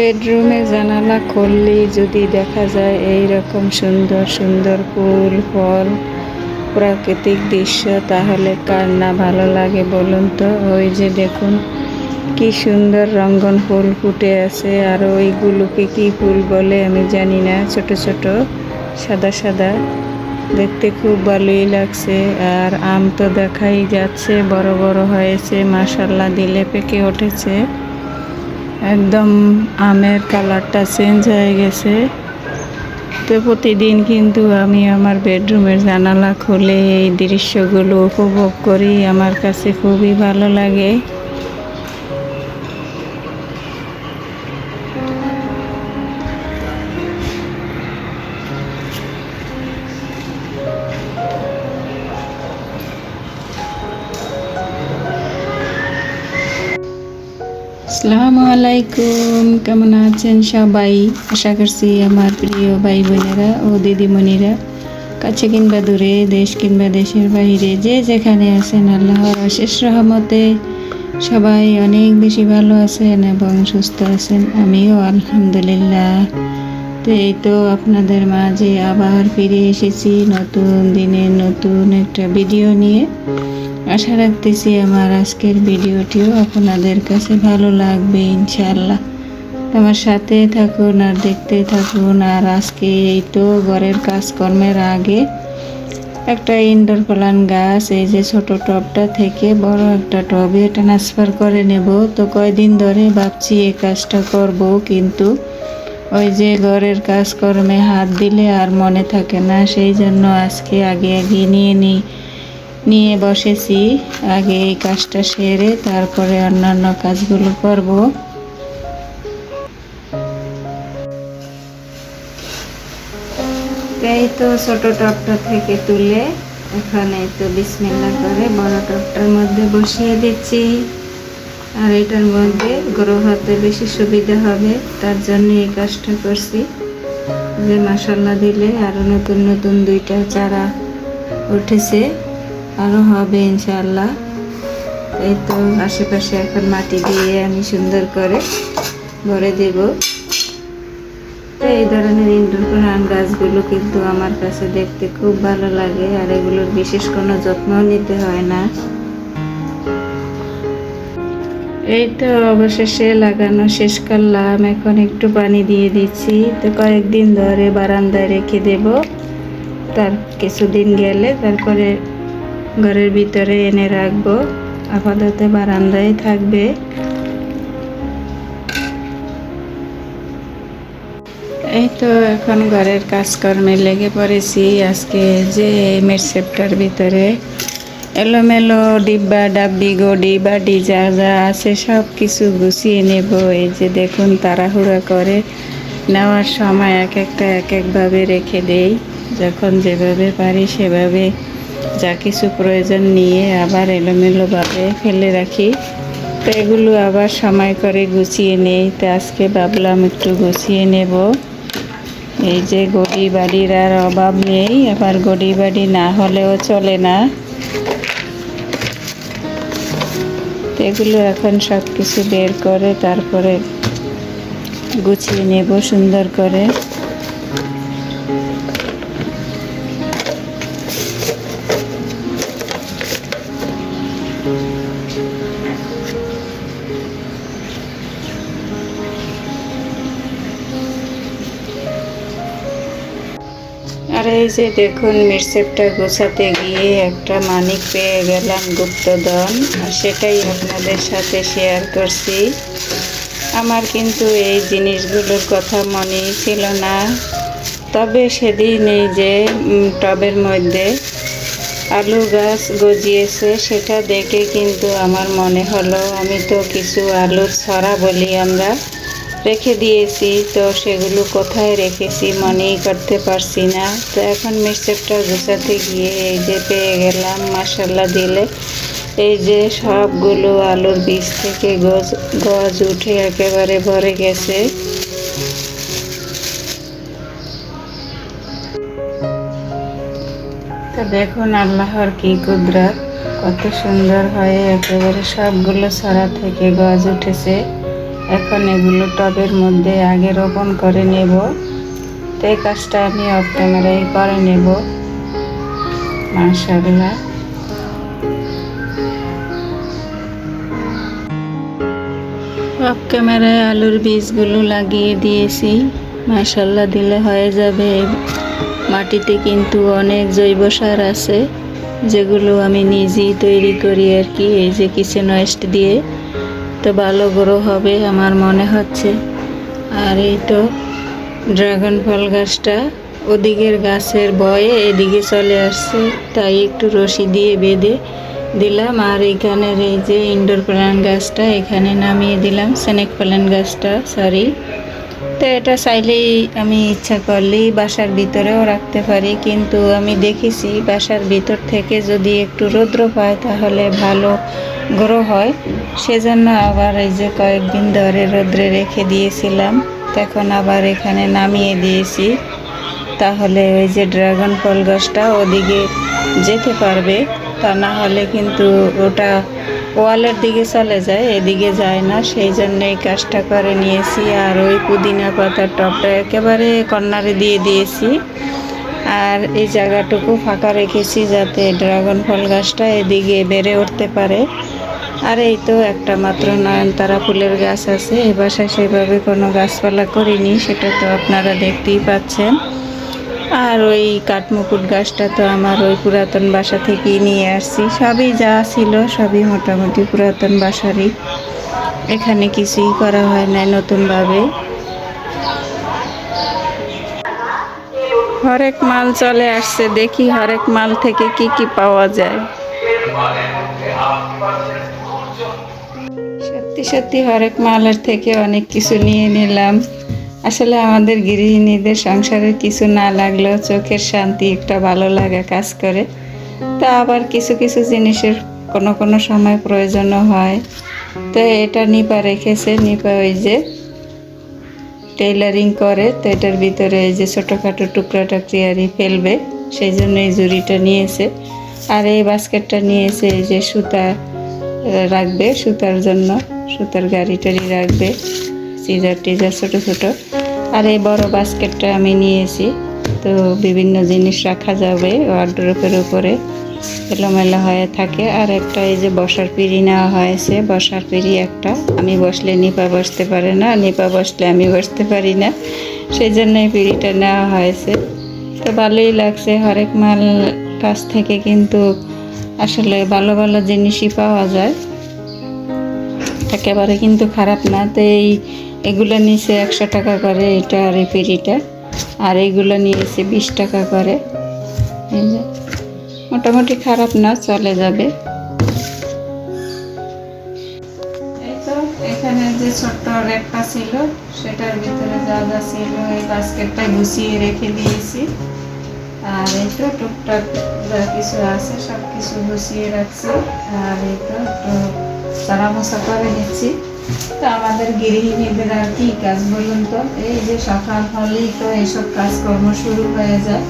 বেডরুমে জানালা খুললেই যদি দেখা যায় এই রকম সুন্দর সুন্দর ফুল, ফল, প্রাকৃতিক দৃশ্য, তাহলে কার না ভালো লাগে বলুন তো? ওই যে দেখুন, কি সুন্দর রঙ্গন ফুল ফুটে আছে, আর ওইগুলোকে কি ফুল বলে আমি জানি না। ছোট ছোট, সাদা সাদা, দেখতে খুব ভালোই লাগছে। আর আম তো দেখাই যাচ্ছে, বড় বড় হয়েছে মাসাল্লা দিলে পেকে উঠেছে। একদম আমের কালারটা চেঞ্জ হয়ে গেছে। তো প্রতিদিন কিন্তু আমি আমার বেডরুমের জানালা খুলে এই দৃশ্যগুলো উপভোগ করি। আমার কাছে খুবই ভালো লাগে। আসসালামু আলাইকুম কেমন আছেন সবাই? আশা করছি আমার প্রিয় ভাই বোনেরা ও দিদিমণিরা। কাছে কিংবা দূরে, দেশ কিংবা দেশের বাইরে যে যেখানে আছেন, আল্লাহর অশেষ রহমতে সবাই অনেক বেশি ভালো আছেন এবং সুস্থ আছেন। আমিও আলহামদুলিল্লাহ। তো এই তো আপনাদের মাঝে আবার ফিরে এসেছি নতুন দিনে নতুন একটা ভিডিও নিয়ে। আশা রাখতেছি আমার আজকের ভিডিওটিও আপনাদের কাছে ভালো লাগবে ইনশাল্লাহ আমার সাথে থাকুন আর দেখতে থাকুন। আর আজকে এই তো ঘরের কাজকর্মের আগে একটা ইনডোর প্লান্ট গাছ, এই যে ছোট টবটা থেকে বড় একটা টবে ট্রান্সফার করে নেব। তো কয়দিন ধরে ভাবছি এই কাজটা করব, কিন্তু ওই যে ঘরের কাজকর্মে হাত দিলে আর মনে থাকে না। সেই জন্য আজকে আগে আগে নিয়ে নিই। নিয়ে বসেছি। আগে এই কাজটা সেরে তারপরে অন্যান্য কাজগুলো করব। এই তো ছোট টপটা থেকে তুলে এখানে তো বিসমিল্লা করে বড় টপটার মধ্যে বসিয়ে দিচ্ছি। আর এটার মধ্যে গ্রো হাতে বেশি সুবিধা হবে, তার জন্য এই কাজটা করছি। যে মশলা দিলে আরও নতুন নতুন দুইটা চারা উঠেছে। আরও হবে ইনশাল্লাহ এই তো আশেপাশে এখন মাটি দিয়ে আমি সুন্দর করে ভরে দেব। তো এই ধরনের ইনডোর প্লান্ট গাছগুলো কিন্তু আমার কাছে দেখতে খুব ভালো লাগে আর এগুলোর বিশেষ কোনো যত্ন নিতে হয় না। এই তো অবশেষে লাগানো শেষ করলাম। এখন একটু পানি দিয়ে দিচ্ছি। তো কয়েকদিন ধরে বারান্দায় রেখে দেব। তার কিছুদিন গেলে তারপরে ঘরের ভিতরে এনে রাখব। আপাতত বারান্দায় থাকবে। এই তো এখন ঘরের কাজকর্মে লেগে পড়েছি। আজকে যে মেটসেপটার ভিতরে এলোমেলো ডিব্বা, ডাব্বি, গডি বাডি যা যা আছে সব কিছু গুছিয়ে নেব। এই যে দেখুন তাড়াহুড়া করে নেওয়ার সময় এক একটা এক একভাবে রেখে দেই। যখন যেভাবে পারি সেভাবে যা কিছু প্রয়োজন নিয়ে আবার এলোমেলোভাবে ফেলে রাখি। তো এগুলো আবার সময় করে গুছিয়ে নেই, তো আজকে ভাবলাম একটু গুছিয়ে নেব। এই যে গড়ি বাড়ির আর অভাব নেই, আবার গড়ি বাড়ি না হলেও চলে না। এগুলো এখন সব কিছু বের করে তারপরে গুছিয়ে নেব সুন্দর করে। যে দেখুন, মিরসেপটা গোছাতে গিয়ে একটা মানিক পেয়ে গেলাম গুপ্তধন। আর সেটাই আপনাদের সাথে শেয়ার করছি। আমার কিন্তু এই জিনিসগুলোর কথা মনেই ছিল না। তবে সেদিন এই যে টবের মধ্যে আলু গাছ গজিয়েছে, সেটা দেখে কিন্তু আমার মনে হলো, আমি তো কিছু আলুর ছড়া বলি আমরা। রেখে দিয়েছি, তো সেগুলো কোথায় রেখেছি মনেই করতে পারছি না। তো এখন মিক্সচারটা গুছাতে গিয়ে এই যে পেয়ে গেলাম মশলা দিলে। এই যে সবগুলো আলুর বীজ থেকে গজ গজ উঠে একেবারে ভরে গেছে। তো দেখুন আল্লাহর কি কুদরত, কত সুন্দর হয়ে একেবারে সবগুলো ছড়া থেকে গজ উঠেছে। এখন এগুলো টবের মধ্যে আগে রোপণ করে নেব। তো এই কাজটা আমি অফ ক্যামেরায় করে নেব। মাশাল্লাহ অফ ক্যামেরায় আলুর বীজগুলো লাগিয়ে দিয়েছি। মাশাল্লাহ দিলে হয়ে যাবে। মাটিতে কিন্তু অনেক জৈব সার আছে, যেগুলো আমি নিজেই তৈরি করি আর কি, এই যে কিচেন ওয়েস্ট দিয়ে। তো ভালো গ্রো হবে আমার মনে হচ্ছে। আর এই তো ড্রাগন ফল গাছটা ওদিকের গাছের বয়ে এদিকে চলে আসছে। তাই একটু রশি দিয়ে বেঁধে দিলাম। আর এখানের এই যে ইনডোর প্ল্যান্ট গাছটা এখানে নামিয়ে দিলাম। স্নেক প্ল্যান্ট গাছটা সরি তো এটা চাইলেই আমি ইচ্ছা করলেই বাসার ভিতরেও রাখতে পারি, কিন্তু আমি দেখেছি বাসার ভিতর থেকে যদি একটু রৌদ্র পায় তাহলে ভালো গ্রো হয়। সেজন্য আবার এই যে কয়েকদিন ধরে রৌদ্রে রেখে দিয়েছিলাম তখন আবার এখানে নামিয়ে দিয়েছি। তাহলে ওই যে ড্রাগন ফল গাছটা ওদিকে যেতে পারবে, তা না হলে কিন্তু ওটা ওয়ালের দিকে চলে যায়, এদিকে যায় না। সেই জন্য এই কাজটা করে নিয়েছি। আর ওই পুদিনা পাতার টপটা একেবারে কর্নারে দিয়ে দিয়েছি। আর এই জায়গাটুকু ফাঁকা রেখেছি যাতে ড্রাগন ফল গাছটা এদিকে বেড়ে উঠতে পারে। আর এই তো একটা মাত্র নয়নতারা ফুলের গাছ আছে। এ বাসায় সেভাবে কোনো গাছপালা করিনি, সেটা তো আপনারা দেখতেই পাচ্ছেন। আর ওই কাঠমুকুট গাছটা তো আমার ওই পুরাতন বাসা থেকেই নিয়ে আসছি। সবই যা ছিল সবই মোটামুটি পুরাতন বাসারই। এখানে কিছুই করা হয় না নতুনভাবে। হরেক মাল চলে আসছে, দেখি হরেক মাল থেকে কি কি পাওয়া যায়। সত্যি সত্যি হরেক মালের থেকে অনেক কিছু নিয়ে নিলাম। আসলে আমাদের গৃহিণীদের সংসারের কিছু না লাগলেও চোখের শান্তি একটা ভালো লাগা কাজ করে। তা আবার কিছু কিছু জিনিসের কোনো কোনো সময় প্রয়োজনও হয়। তো এটা নিপা রেখেছে। নিপা ওই যে টেইলারিং করে। তো এটার ভিতরে এই যে ছোটোখাটো টুকরাটা ক্রিয়ারি ফেলবে। সেই জন্য এই জুড়িটা নিয়েছে। আর এই বাস্কেটটা নিয়েছে এই যে সুতা রাখবে, সুতার জন্য। সুতার গাড়ি টাড়ি রাখবে। সিজার টিজার ছোটো ছোটো। আর এই বড় বাস্কেটটা আমি নিয়েছি। তো বিভিন্ন জিনিস রাখা যাবে ওয়ার্ড্রোপের উপরে। এলোমেলো হয়ে থাকে। আর একটা এই যে বসার পিড়ি নেওয়া হয়েছে। বসার পিড়ি একটা। আমি বসলে নিপা বসতে পারে না, নিপা বসলে আমি বসতে পারি না। সেই জন্য এই পিড়িটা নেওয়া হয়েছে। তো ভালোই লাগছে। হরেক মাল কাছ থেকে কিন্তু আসলে ভালো ভালো জিনিসই পাওয়া যায়। একেবারে কিন্তু খারাপ না। তো এই এগুলো নিয়েছে একশো টাকা করে এটা আর পিড়িটা। আর এইগুলো নিয়েছে বিশ টাকা করে। মোটামুটি খারাপ না, চলে যাবে। এই তো, এখানে যে ছোট্ট র্যাকটা ছিল, সেটার ভিতরে যা যা ছিল, এই বাস্কেটটা গুছিয়ে রেখে দিয়েছি। আর এই তো, টুকটাক যা কিছু আছে সব কিছু গুছিয়ে রাখছি। আর এই তো চারা মশা করে নিচ্ছি। তো আমাদের গৃহিণীদের আর কি কাজ বলুন তো? এই যে সকাল হলেই তো এইসব কাজকর্ম শুরু হয়ে যায়।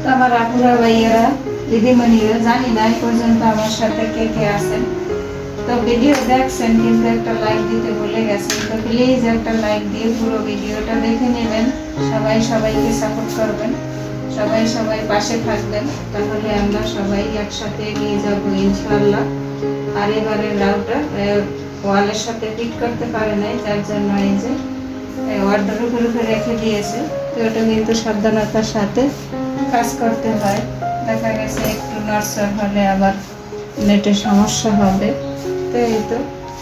তো আমার আপুরা, ভাইয়েরা, দিদিমণিরা, জানি না, এই পর্যন্ত আমার সাথে কে কে আছেন। তো ভিডিও দেখছেন কিন্তু একটা লাইক দিতে ভুলে গেছেন। তো প্লিজ একটা লাইক দিয়ে পুরো ভিডিওটা দেখে নেবেন। সবাই সবাইকে সাপোর্ট করবেন। সবাই সবাই পাশে থাকবেন। তাহলে আমরা সবাই একসাথে এগিয়ে যাব ইনশাল্লাহ আর এবারে রাউটার ওয়ালের সাথে ফিট করতে পারে নাই, তার জন্য এই যে ওয়ার্ডারের উপরে রেখে দিয়েছে। তো ওটা কিন্তু সাবধানতার সাথে কাজ করতে হয়। দেখা গেছে একটু নড়চড় হলে আবার নেটের সমস্যা হবে। তো এই তো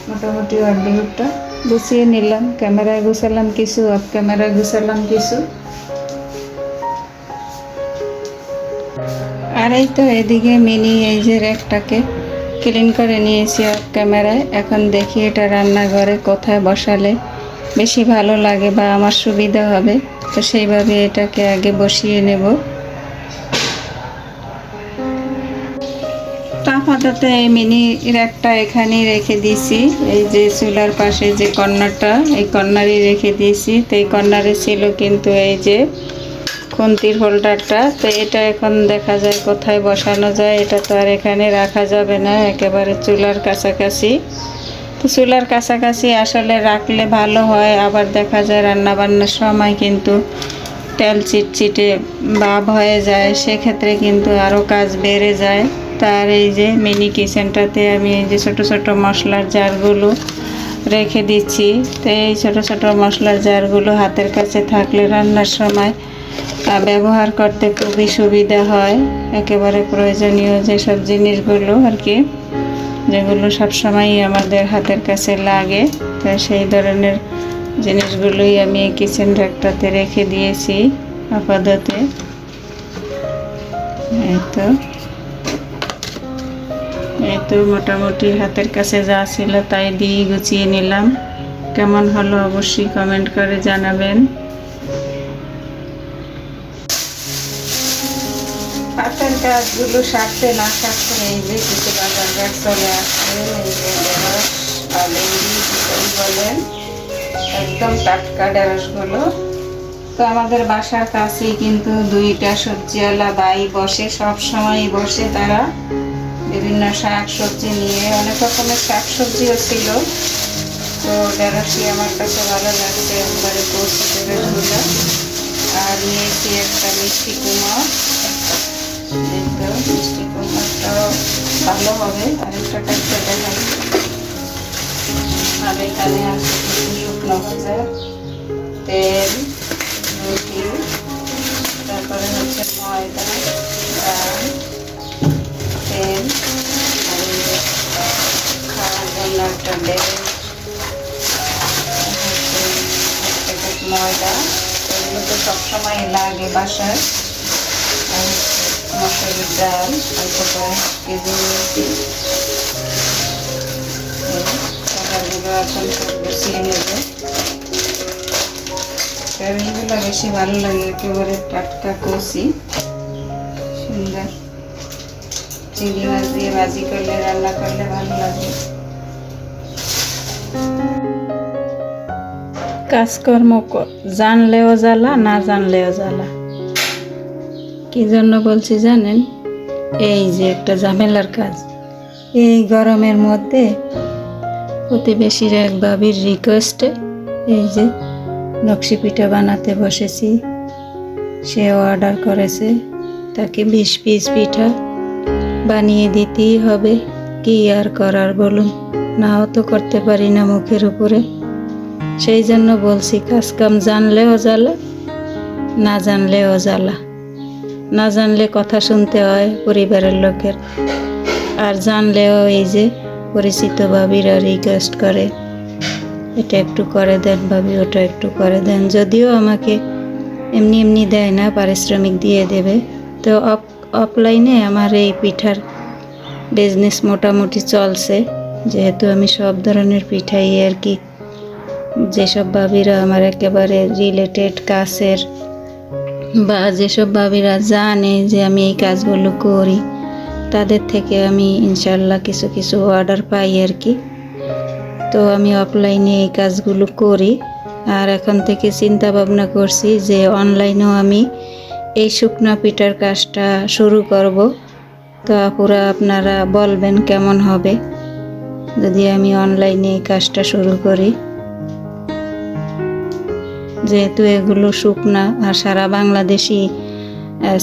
মোটামুটি ওয়ার্ডারটা গুছিয়ে নিলাম। ক্যামেরায় গুছালাম কিছু অফ ক্যামেরায় গুছালাম কিছু। আর এই তো এদিকে মিনি এই যে র্যাকটাকে ক্লিন করে নিয়েছি অফ ক্যামেরায়। এখন দেখি এটা রান্নাঘরে কোথায় বসালে বেশি ভালো লাগে বা আমার সুবিধা হবে। তো সেইভাবে এটাকে আগে বসিয়ে নেব। আপাতত এই মিনি র্যাকটা এখানেই রেখে দিয়েছি। এই যে চুলার পাশে যে কর্নারটা, এই কর্নারই রেখে দিয়েছি। তো এই কর্নারে ছিল কিন্তু এই যে খুন্তির হোল্ডারটা। তো এটা এখন দেখা যায় কোথায় বসানো যায়, এটা তো আর এখানে রাখা যাবে না, একেবারে চুলার কাছাকাছি। তো চুলার কাছাকাছি আসলে রাখলে ভালো হয়, আবার দেখা যায় রান্না বান্নার সময় কিন্তু তেল চিটচিটে ভাব হয়ে যায়, সেক্ষেত্রে কিন্তু আরও কাজ বেড়ে যায়। তার এই যে মিনি কিচেনটাতে আমি এই যে ছোটো ছোটো মশলার জারগুলো রেখে দিচ্ছি। তো এই ছোটো ছোটো মশলার জারগুলো হাতের কাছে থাকলে রান্নার সময় আহ, ব্যবহার করতে খুবই সুবিধা হয়। একেবারে প্রয়োজনীয় যেসব জিনিসগুলো আর কি যেগুলো সবসময়ই আমাদের হাতের কাছে লাগে তো সেই ধরনের জিনিসগুলোই আমি এই কিচেন র্যাকটাতে রেখে দিয়েছি আপাতত। এই তো। এই তো মোটামুটি হাতের কাছে যা ছিল তাই দিয়ে গুছিয়ে নিলাম। কেমন হলো অবশ্যই কমেন্ট করে জানাবেন। হাতের কাজগুলো সারতে না সারতে এই যে কিছু বাজার ব্যাগ চলে আসছে এই যে ঢেঁড়স বলেন একদম টাটকা ঢেঁড়সগুলো তো আমাদের বাসার কাছেই কিন্তু দুইটা সবজিওয়ালা বাই বসে সব সময় বসে তারা বিভিন্ন শাক সবজি নিয়ে, অনেক রকমের শাক সবজিও ছিল। তো ঢেঁড়সই আমার কাছে ভালো লাগছে, একবারে কচি ঢেঁড়সগুলো আর নিয়েছি একটা মিষ্টি তো মিষ্টি কুমড়টাও ভালো হবে আর একটা কাটতে দেখাই আর এখানে আছে শুকনো ভাজা তেল রুটি তারপরে হচ্ছে ময়দা ডাল তেল খাওয়ার জন্য একটা ডেল ময়দা। এগুলো তো সবসময় লাগে বাসায়। মশলার ডাল অল্প করে হাফ কেজি বেশি ভালো লাগে একেবারে টাটকা কষি সুন্দর চিংড়ি মাছ দিয়ে ভাজি করলে রান্না করলে ভালো লাগে কাজকর্ম জানলেও জ্বালা, না জানলেও জ্বালা? কি জন্য বলছি জানেন? এই যে একটা ঝামেলার কাজ। এই গরমের মধ্যে প্রতিবেশীর এক বাবির রিকোয়েস্টে এই যে নকশি পিঠা বানাতে বসেছি। সে অর্ডার করেছে। তাকে বিশ পিস পিঠা বানিয়ে দিতেই হবে। কি আর করার বলুন? নাও তো করতে পারি না মুখের উপরে। সেই জন্য বলছি কাজ কাম জানলেও জ্বালা, না জানলেও জ্বালা। না জানলে কথা শুনতে হয় পরিবারের লোকের। আর জানলেও এই যে পরিচিত ভাবিরা রিকোয়েস্ট করে, এটা একটু করে দেন ভাবি, ওটা একটু করে দেন। যদিও আমাকে এমনি এমনি দেয় না, পারিশ্রমিক দিয়ে দেবে। তো অফ অফলাইনে আমার এই পিঠার বিজনেস মোটামুটি চলছে। যেহেতু আমি সব ধরনের পিঠাই আর কি, যেসব ভাবিরা আমার একেবারে রিলেটেড কাছের বা যেসব ভাবিরা জানে যে আমি এই কাজগুলো করি, তাদের থেকে আমি ইনশাল্লাহ কিছু কিছু অর্ডার পাই আর কি। তো আমি অফলাইনে এই কাজগুলো করি। আর এখন থেকে চিন্তা ভাবনা করছি যে অনলাইনেও আমি এই শুকনা পিঠার কাজটা শুরু করব। তো আপুরা, আপনারা বলবেন কেমন হবে? যদি আমি অনলাইনে এই কাজটা শুরু করি। যেহেতু এগুলো শুকনা আর সারা বাংলাদেশি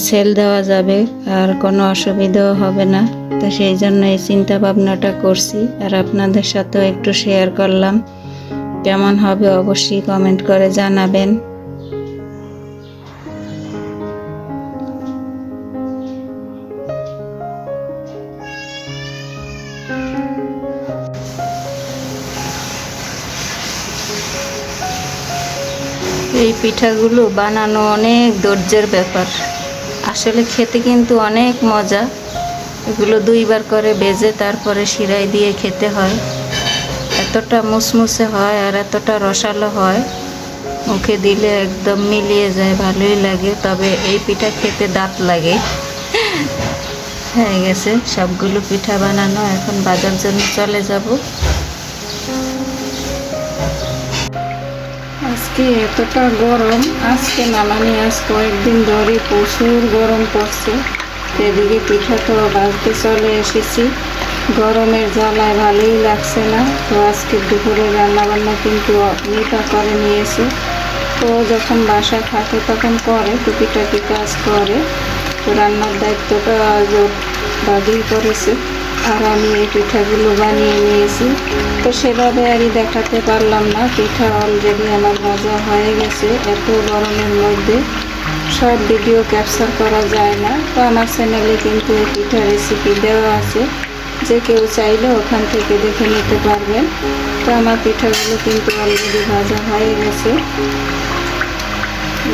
সেল দেওয়া যাবে, আর কোনো অসুবিধাও হবে না। তো সেই জন্য এই চিন্তা ভাবনাটা করছি, আর আপনাদের সাথেও একটু শেয়ার করলাম। কেমন হবে অবশ্যই কমেন্ট করে জানাবেন। এই পিঠাগুলো বানানো অনেক ধৈর্যের ব্যাপার। আসলে খেতে কিন্তু অনেক মজা। এগুলো দুইবার করে বেজে তারপরে শিরাই দিয়ে খেতে হয়। এতটা মুসমুসে হয় আর এতটা রসালো হয়, মুখে দিলে একদম মিলিয়ে যায়, ভালোই লাগে। তবে এই পিঠা খেতে দাঁত লাগে। হয়ে গেছে। সবগুলো পিঠা বানানো এখন বাজার জন্য চলে যাব। আজকে এতটা গরম, আজকে না মানে আজ কয়েকদিন ধরে প্রচুর গরম পড়ছে। এদিকে পিঠা তো বাজতে চলে এসেছি। গরমের জ্বালায় ভালোই লাগছে না। তো আজকে দুপুরে রান্না বান্না কিন্তু মিটা করে নিয়েছে। তো যখন বাসায় থাকে তখন করে, টুকিটাকি কাজ করে। তো রান্নার দায়িত্বটা ওর করেছে। আর আমি এই পিঠাগুলো বানিয়ে নিয়েছি। তো সেভাবে আমি দেখাতে পারলাম না, পিঠা অলরেডি আমার ভাজা হয়ে গেছে এত গরমের মধ্যে। সব ভিডিও ক্যাপচার করা যায় না। তো আমার চ্যানেলে কিন্তু এই পিঠা রেসিপি দেওয়া আছে। যে কেউ চাইলে ওখান থেকে দেখে নিতে পারবেন। তো আমার পিঠাগুলো কিন্তু অলরেডি ভাজা হয়ে গেছে।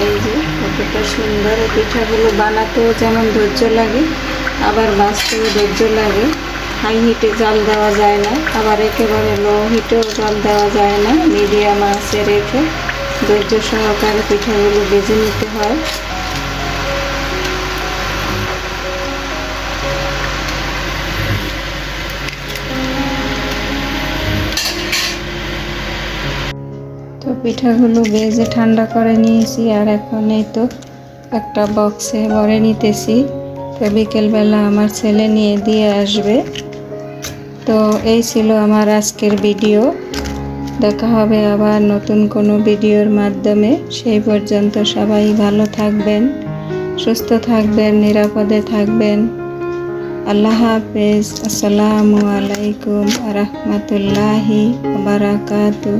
এই যে, কতটা সুন্দর পিঠাগুলো বানাতেও যেমন ধৈর্য লাগে, আবার বাঁচতেও ধৈর্য লাগে। হাই হিটে জাল দেওয়া যায় না। আবার একেবারে লো হিটেও জাল দেওয়া যায় না। মিডিয়াম আঁচে রেখে ধৈর্য সহকারে পিঠাগুলো বেজে নিতে হয়। তো পিঠাগুলো বেজে ঠান্ডা করে নিয়েছি, আর এখন এই তো একটা বক্সে ভরে নিতেছি। তো বিকেলবেলা আমার ছেলে নিয়ে দিয়ে আসবে। তো এই ছিল আমার আজকের ভিডিও। দেখা হবে আবার নতুন কোনো ভিডিওর মাধ্যমে। সেই পর্যন্ত সবাই ভালো থাকবেন, সুস্থ থাকবেন, নিরাপদে থাকবেন। আল্লাহ হাফেজ। আসসালামু আলাইকুম রহমতুল্লাহি বারাকাতু।